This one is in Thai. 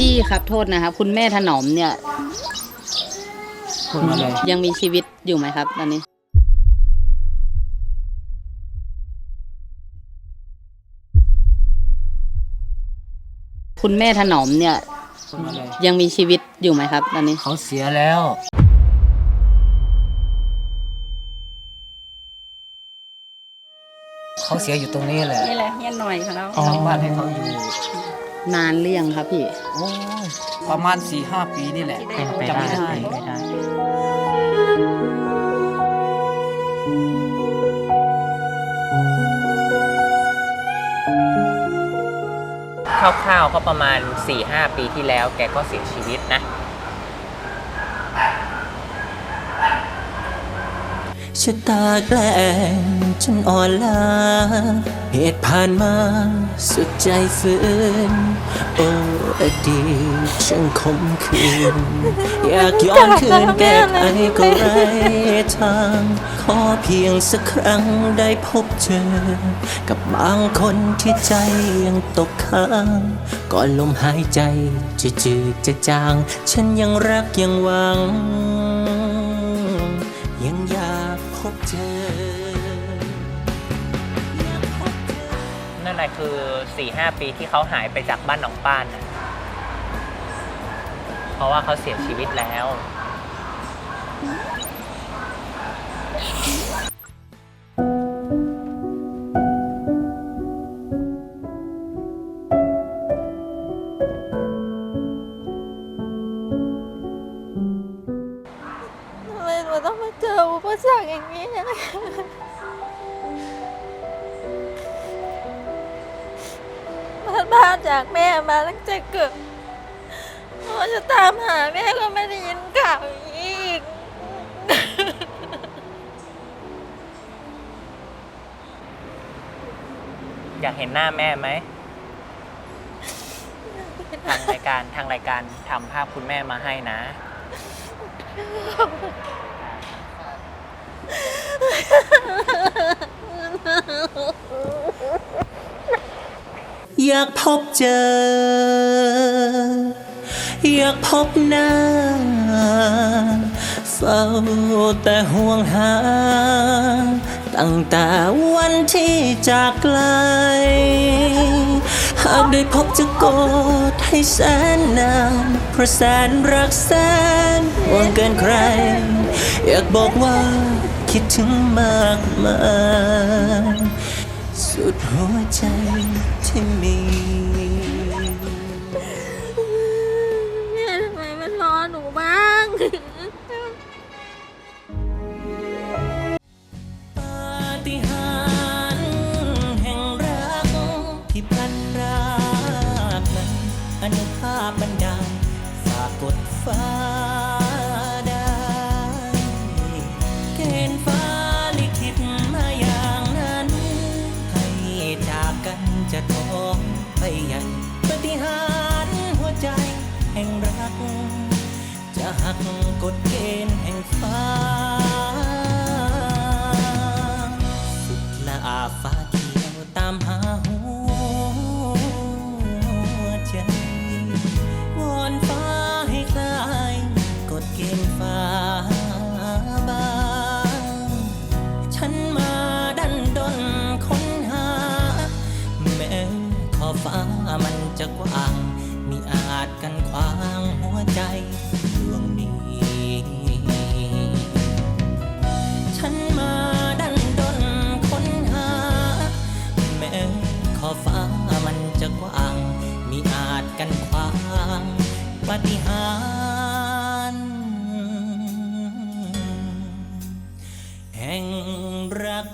พี่ครับโทษนะครับคุณแม่ถนอมเนี่ยพูดมาเลยยังมีชีวิตอยู่ไหมครับตอนนี้ คุณแม่ถนอมเนี่ยพูดมาเลยยังมีชีวิตอยู่ไหมครับตอนนี้ เขาเสียแล้ว เขาเสียอยู่ตรงนี้แหละนี่แหละเฮียนหน่อยของเราทำบ้านให้เขาอยู่ นานเรื่อยังครับพี่ โอ้ยประมาณสี่ห้าปีนี่แหละเป็นไปจำได้ไม่ได้คร่าวๆก็ประมาณ4-5ปีที่แล้วแกก็เสียชีวิตนะ ชะตาแกล้งฉันอ่อนล้าเหตุผ่านมาสุดใจฝืนโอ้อดีตช่างคมคืน อยากย้อนคืนแก้ไขก็ไร้ทาง ขอเพียงสักครั้งได้พบเจอ กับบางคนที่ใจยังตกค้างก่อนลมหายใจจะจืดจะจาง ฉันยังรักยังหวังยัง นั่นแหละคือ4-5ปีที่เขาหายไปจากบ้านหนองป้านนะเพราะว่าเขาเสียชีวิตแล้ว ทำไมหนูต้องมาเจออุปสรรคอย่างนี้ จากแม่มาตั้งแต่เกิดพอจะตามหาแม่ก็ไม่ได้ยินข่าวอีก อยากเห็นหน้าแม่ไหม ทางรายการทางรายการทำภาพคุณแม่มาให้นะ อยากพบเจอ อยากพบหน้าเฝ้าแต่ห่วงหา ตั้งแต่วันที่จากไกล หากได้พบจะกอดให้แสนนานเพราะแสนรักแสนห่วงเกินใคร อยากบอกว่าคิดถึงมากมาย สุดหัวใจที่มีแม่ยทำไมมันรอหนูบ้างปาฏิหาริย์แห่งรักที่พลันรากนั้นอนุภาพบันดา ก จะหักกฎเกณฑ์แห่งฟ้า สุดละอาฟ้าเขียวตามหาหัวใจ วอนฟ้าให้คลายกฎเกณฑ์ฟ้าบาง ฉันมาดันดนค้นหา แม้ขอฟ้ามันจะกว้าง มีอาจกันขวาง แห่งรัก